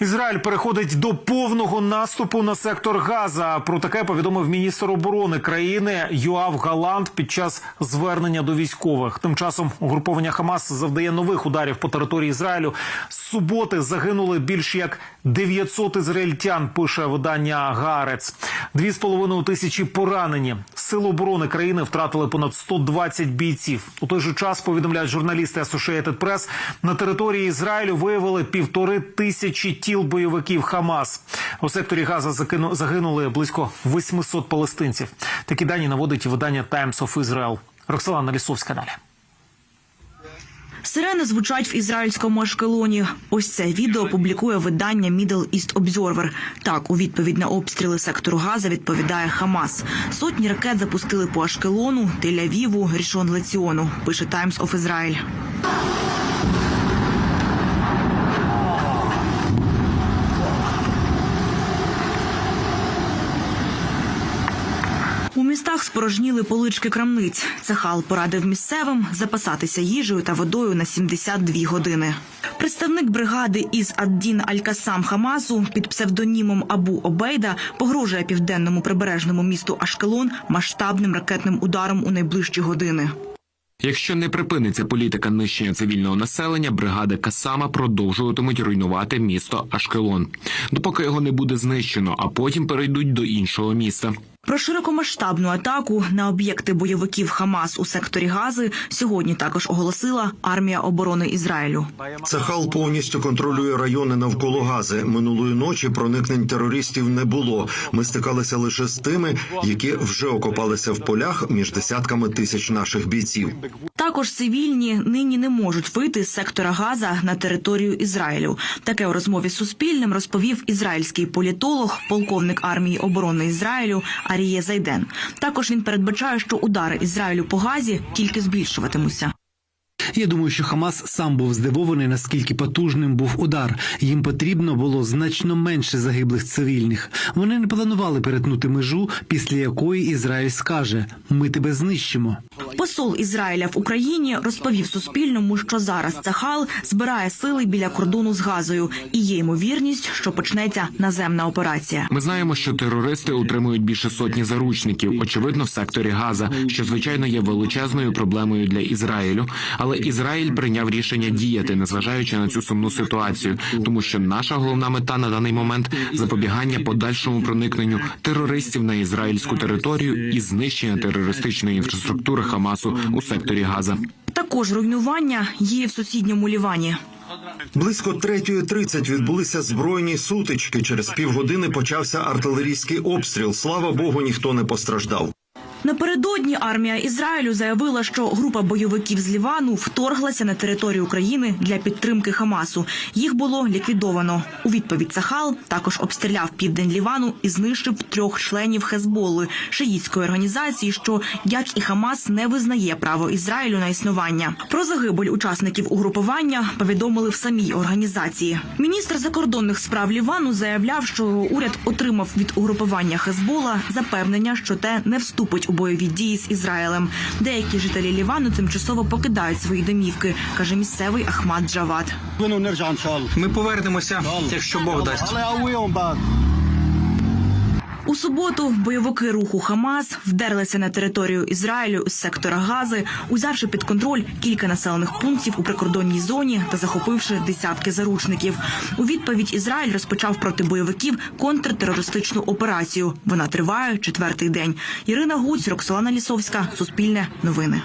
Ізраїль переходить до повного наступу на сектор Газа. Про таке повідомив міністр оборони країни Юав Галант під час звернення до військових. Тим часом угруповання Хамас завдає нових ударів по території Ізраїлю. З суботи загинули більш як 900 ізраїльтян. Пише видання Гарец. Дві з половиною тисячі поранені. Сили оборони країни втратили понад 120 бійців. У той же час повідомляють журналісти Associated Press, на території Ізраїлю виявили півтори тисячі тіл бойовиків Хамас. У секторі Газа загинули близько 800 палестинців. Такі дані наводить видання Times of Israel. Роксолана Лісовська далі. Сирени звучать в ізраїльському Ашкелоні. Ось це відео публікує видання Middle East Observer. Так, у відповідь на обстріли сектору Газа відповідає Хамас. Сотні ракет запустили по Ашкелону, Тель-Авіву, Рішон Леціону. Пише Times of Israel. У містах спорожніли полички крамниць. Цехал порадив місцевим запасатися їжею та водою на 72 години. Представник бригади із Аддін Аль-Касам Хамасу під псевдонімом Абу Обейда погрожує південному прибережному місту Ашкелон масштабним ракетним ударом у найближчі години. Якщо не припиниться політика нищення цивільного населення, бригади Касама продовжуватимуть руйнувати місто Ашкелон, допоки його не буде знищено, а потім перейдуть до іншого міста. Про широкомасштабну атаку на об'єкти бойовиків Хамас у секторі Гази сьогодні також оголосила армія оборони Ізраїлю. Цахал повністю контролює райони навколо Гази. Минулої ночі проникнень терористів не було. Ми стикалися лише з тими, які вже окопалися в полях між десятками тисяч наших бійців. Також цивільні нині не можуть вийти з сектора Газа на територію Ізраїлю. Таке у розмові з Суспільним розповів ізраїльський політолог, полковник армії оборони Ізраїлю Аріє Зайден. Також він передбачає, що удари Ізраїлю по Газі тільки збільшуватимуться. Я думаю, що Хамас сам був здивований, наскільки потужним був удар. Їм потрібно було значно менше загиблих цивільних. Вони не планували перетнути межу, після якої Ізраїль скаже: Ми тебе знищимо. Посол Ізраїля в Україні розповів Суспільному, що зараз Цахал збирає сили біля кордону з Газою, і є ймовірність, що почнеться наземна операція. Ми знаємо, що терористи утримують більше сотні заручників, очевидно, в секторі Газа, що звичайно є величезною проблемою для Ізраїлю. Але Ізраїль прийняв рішення діяти, незважаючи на цю сумну ситуацію, тому що наша головна мета на даний момент запобігання подальшому проникненню терористів на ізраїльську територію і знищення терористичної інфраструктури Хамасу у секторі Газа. Також руйнування є в сусідньому Лівані. Близько 3.30 відбулися збройні сутички. Через півгодини почався артилерійський обстріл. Слава Богу, ніхто не постраждав. Напередодні армія Ізраїлю заявила, що група бойовиків з Лівану вторглася на територію України для підтримки Хамасу. Їх було ліквідовано. У відповідь Сахал також обстріляв південь Лівану і знищив трьох членів Хезболли шиїтської організації, що як і Хамас не визнає право Ізраїлю на існування. Про загибель учасників угрупування повідомили в самій організації. Міністр закордонних справ Лівану заявляв, що уряд отримав від угрупування Хезбола запевнення, що те не вступить у бойові дії з Ізраїлем. Деякі жителі Лівану тимчасово покидають свої домівки, каже місцевий Ахмад Джават. Ми повернемося, якщо Бог дасть. У суботу бойовики руху Хамас вдерлися на територію Ізраїлю з сектора Гази, узявши під контроль кілька населених пунктів у прикордонній зоні та захопивши десятки заручників. У відповідь Ізраїль розпочав проти бойовиків контртерористичну операцію. Вона триває четвертий день. Ірина Гуць, Роксолана Лісовська, Суспільне новини.